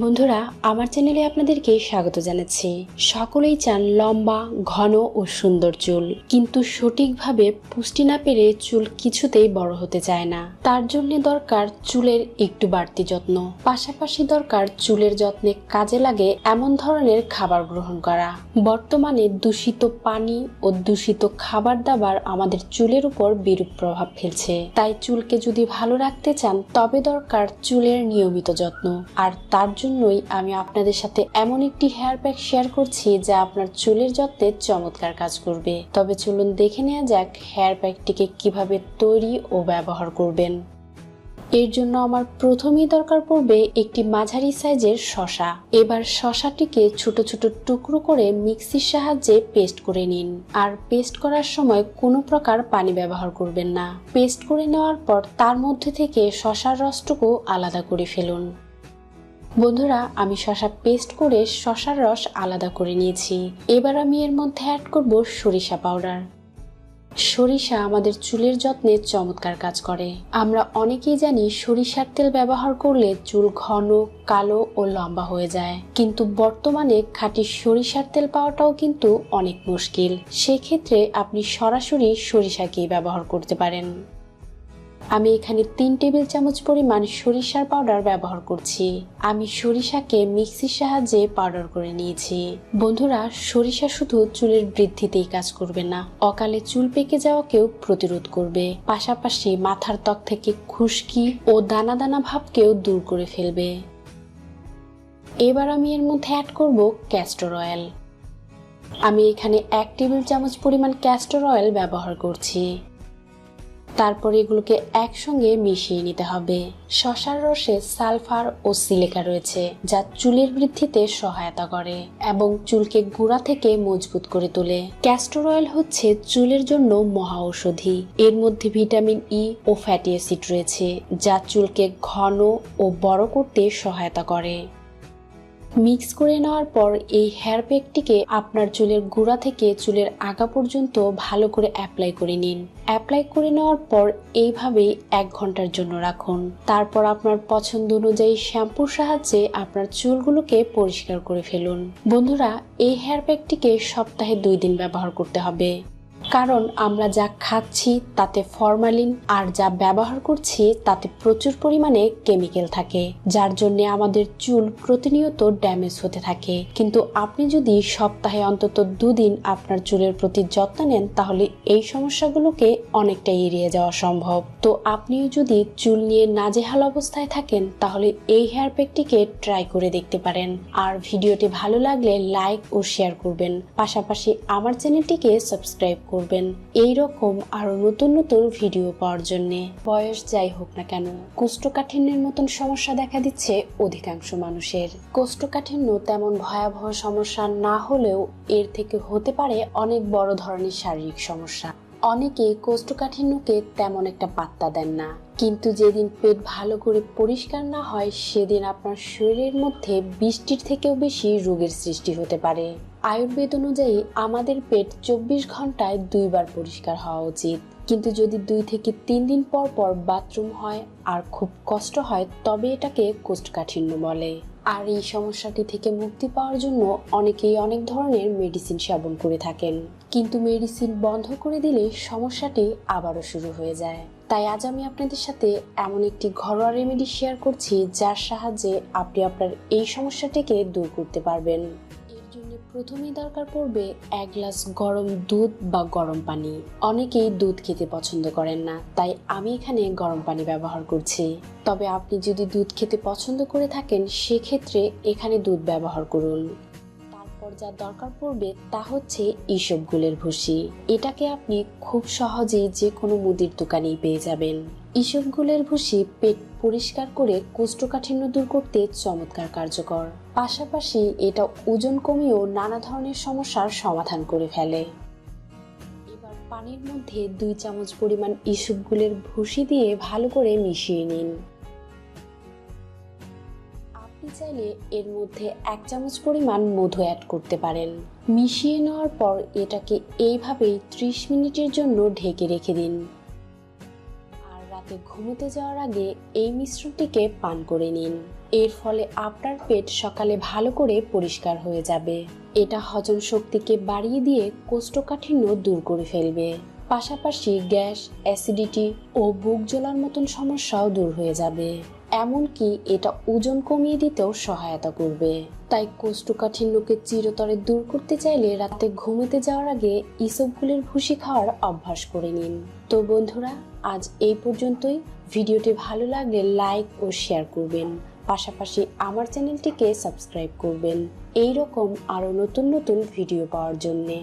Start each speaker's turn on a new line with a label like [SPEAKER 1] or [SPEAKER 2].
[SPEAKER 1] বন্ধুরা, আমার চ্যানেলে আপনাদেরকে স্বাগত জানাচ্ছি। সকলেই চান লম্বা, ঘন ও সুন্দর চুল। কিন্তু সঠিকভাবে পুষ্টি না পেরে চুল কিছুতেই বড় হতে চায় না। তার জন্য দরকার চুলের একটু বাড়তি যত্ন। পাশাপাশি দরকার চুলের যত্নে কাজে লাগে এমন ধরনের খাবার গ্রহণ করা। বর্তমানে দূষিত পানি ও দূষিত খাবার দাবার আমাদের চুলের উপর বিরূপ প্রভাব ফেলছে। তাই চুলকে যদি ভালো রাখতে চান, তবে দরকার চুলের নিয়মিত যত্ন। আর তার জন্যই আমি আপনাদের সাথে এমন একটি হেয়ার প্যাক শেয়ার করছি যা আপনার চুলের যত্নে চমৎকার কাজ করবে। তবে চলুন দেখে নেওয়া যাক হেয়ার প্যাকটিকে কীভাবে তৈরি ও ব্যবহার করবেন। এর জন্য আমার প্রথমেই দরকার পড়বে একটি মাঝারি সাইজের শশা। এবার শশাটিকে ছোট ছোট টুকরো করে মিক্সির সাহায্যে পেস্ট করে নিন। আর পেস্ট করার সময় কোনো প্রকার পানি ব্যবহার করবেন না। পেস্ট করে নেওয়ার পর তার মধ্যে থেকে শশার রসটুকু আলাদা করে ফেলুন। বন্ধুরা, আমি শশা পেস্ট করে শশার রস আলাদা করে নিয়েছি। এবার আমি এর মধ্যে অ্যাড করব সরিষা পাউডার সরিষা আমাদের চুলের যত্নে চমৎকার কাজ করে। আমরা অনেকেই জানি সরিষার তেল ব্যবহার করলে চুল ঘন, কালো ও লম্বা হয়ে যায়। কিন্তু বর্তমানে খাঁটি সরিষার তেল পাওয়াটাও কিন্তু অনেক মুশকিল। সেক্ষেত্রে আপনি সরাসরি সরিষাকেই ব্যবহার করতে পারেন? আমি এখানে তিন টেবিল চামচ পরিমাণ সরিষার পাউডার ব্যবহার করছি। আমি সরিষাকে মিক্সির সাহায্যে পাউডার করে নিয়েছি। বন্ধুরা, সরিষা শুধু চুলের বৃদ্ধিতেই কাজ করবে না, অকালে চুল পেকে যাওয়াকেও প্রতিরোধ করবে। পাশাপাশি মাথার ত্বক থেকে খুশকি ও দানা দানা ভাবকেও দূর করে ফেলবে। এবার আমি এর মধ্যে অ্যাড করব ক্যাস্টর অয়েল আমি এখানে এক টেবিল চামচ পরিমাণ ক্যাস্টর অয়েল ব্যবহার করছি। তারপর এগুলোকে একসঙ্গে মিশিয়ে নিতে হবে। শশার রসে সালফার ও সিলিকা রয়েছে, যা চুলের বৃদ্ধিতে সহায়তা করে এবং চুলকে গোড়া থেকে মজবুত করে তোলে। ক্যাস্টর অয়েল হচ্ছে চুলের জন্য মহা ঔষধি। এর মধ্যে ভিটামিন ই ও ফ্যাটি অ্যাসিড রয়েছে, যা চুলকে ঘন ও বড় করতে সহায়তা করে। মিক্স করে নেওয়ার পর এই হেয়ার প্যাকটিকে আপনার চুলের গোড়া থেকে চুলের আগা পর্যন্ত ভালো করে অ্যাপ্লাই করে নিন। অ্যাপ্লাই করে নেওয়ার পর এইভাবেই এক ঘণ্টার জন্য রাখুন। তারপর আপনার পছন্দ অনুযায়ী শ্যাম্পুর সাহায্যে আপনার চুলগুলোকে পরিষ্কার করে ফেলুন। বন্ধুরা, এই হেয়ার প্যাকটিকে সপ্তাহে দুই দিন ব্যবহার করতে হবে। কারণ আমরা যা খাচ্ছি, তাতে ফরমালিন আর যা ব্যবহার করছি, তাতে প্রচুর পরিমাণে কেমিক্যাল থাকে, যার জন্য আমাদের চুল প্রতিনিয়ত ড্যামেজ হতে থাকে। কিন্তু আপনি যদি সপ্তাহে অন্তত দুদিন আপনার চুলের প্রতি যত্ন নেন, তাহলে এই সমস্যাগুলোকে অনেকটাই এড়িয়ে যাওয়া সম্ভব। তো আপনিও যদি চুল নিয়ে নাজেহাল অবস্থায় থাকেন, তাহলে এই হেয়ার প্যাকটিকে ট্রাই করে দেখতে পারেন। আর ভিডিওটি ভালো লাগলে লাইক ও শেয়ার করবেন। পাশাপাশি আমার চ্যানেলটিকে সাবস্ক্রাইব করবেন। এই রকম আরও নতুন নতুন ভিডিও পাওয়ার জন্য। বয়স যাই হোক না কেন, কোষ্ঠকাঠিন্যের মতন সমস্যা দেখা দিচ্ছে অধিকাংশ মানুষের। কোষ্ঠকাঠিন্য তেমন ভয়াবহ সমস্যা না হলেও এর থেকে হতে পারে অনেক বড় ধরনের শারীরিক সমস্যা। অনেকে কোষ্ঠকাঠিন্যকে তেমন একটা পাত্তা দেন না। কিন্তু যেদিন পেট ভালো করে পরিষ্কার না হয়, সেদিন আপনার শরীরের মধ্যে বৃষ্টির থেকেও বেশি রোগের সৃষ্টি হতে পারে। আয়ুর্বেদ অনুযায়ী আমাদের পেট চব্বিশ ঘন্টায় দুইবার পরিষ্কার হওয়া উচিত। কিন্তু যদি দুই থেকে তিন দিন পর পর বাথরুম হয় আর খুব কষ্ট হয়, তবে এটাকে কোষ্ঠকাঠিন্য বলে। আর এই সমস্যাটি থেকে মুক্তি পাওয়ার জন্য অনেকেই অনেক ধরনের মেডিসিন সেবন করে থাকেন। কিন্তু মেডিসিন বন্ধ করে দিলে সমস্যাটি আবারও শুরু হয়ে যায়। তাই আজ আমি আপনাদের সাথে এমন একটি ঘরোয়া রেমেডি শেয়ার করছি, যার সাহায্যে আপনি আপনার এই সমস্যাটিকে দূর করতে পারবেন। প্রথমেই দরকার পড়বে এক গ্লাস গরম দুধ বা গরম পানি। অনেকেই দুধ খেতে পছন্দ করেন না, তাই আমি এখানে গরম পানি ব্যবহার করছি। তবে আপনি যদি দুধ খেতে পছন্দ করে থাকেন, সেক্ষেত্রে এখানে দুধ ব্যবহার করুন। তারপর যা দরকার পড়বে তা হচ্ছে ইসবগুলের ভুসি। এটাকে আপনি খুব সহজেই যে কোনো মুদির দোকানেই পেয়ে যাবেন। ইসবগুলের ভুসি পেট পরিষ্কার করে কোষ্ঠকাঠিন্য দূর করতে চমৎকার কার্যকর। পাশাপাশি এটা ওজন কমিয়েও নানা ধরনের সমস্যার সমাধান করে ফেলে। এবার পানির মধ্যে দুই চামচ পরিমাণ ইসবগুলের ভুসি দিয়ে ভালো করে মিশিয়ে নিন। আপনি চাইলে এর মধ্যে এক চামচ পরিমাণ মধু অ্যাড করতে পারেন। মিশিয়ে নেওয়ার পর এটাকে এইভাবেই ত্রিশ মিনিটের জন্য ঢেকে রেখে দিন। আর রাতে ঘুমোতে যাওয়ার আগে এই মিশ্রণটিকে পান করে নিন। এর ফলে আপনার পেট সকালে ভালো করে পরিষ্কার হয়ে যাবে। এটা হজম শক্তিকে বাড়িয়ে দিয়ে কোষ্ঠকাঠিন্য দূর করে ফেলবে। পাশাপাশি গ্যাস, অ্যাসিডিটি ও বুক জ্বলার মতন সমস্যাও দূর হয়ে যাবে। এমনকি এটা ওজন কমিয়ে দিতেও সহায়তা করবে। তাই কোষ্ঠকাঠিন্যকে চিরতরে দূর করতে চাইলে রাতে ঘুমোতে যাওয়ার আগে ইসবগুলির ভুসি খাওয়ার অভ্যাস করে নিন। তো বন্ধুরা, আজ এই পর্যন্তই। ভিডিওটি ভালো লাগলে লাইক ও শেয়ার করবেন। পাশাপাশি আমার চ্যানেলটিকে সাবস্ক্রাইব করবেন। এই রকম আরও নতুন নতুন ভিডিও পাওয়ার জন্যে।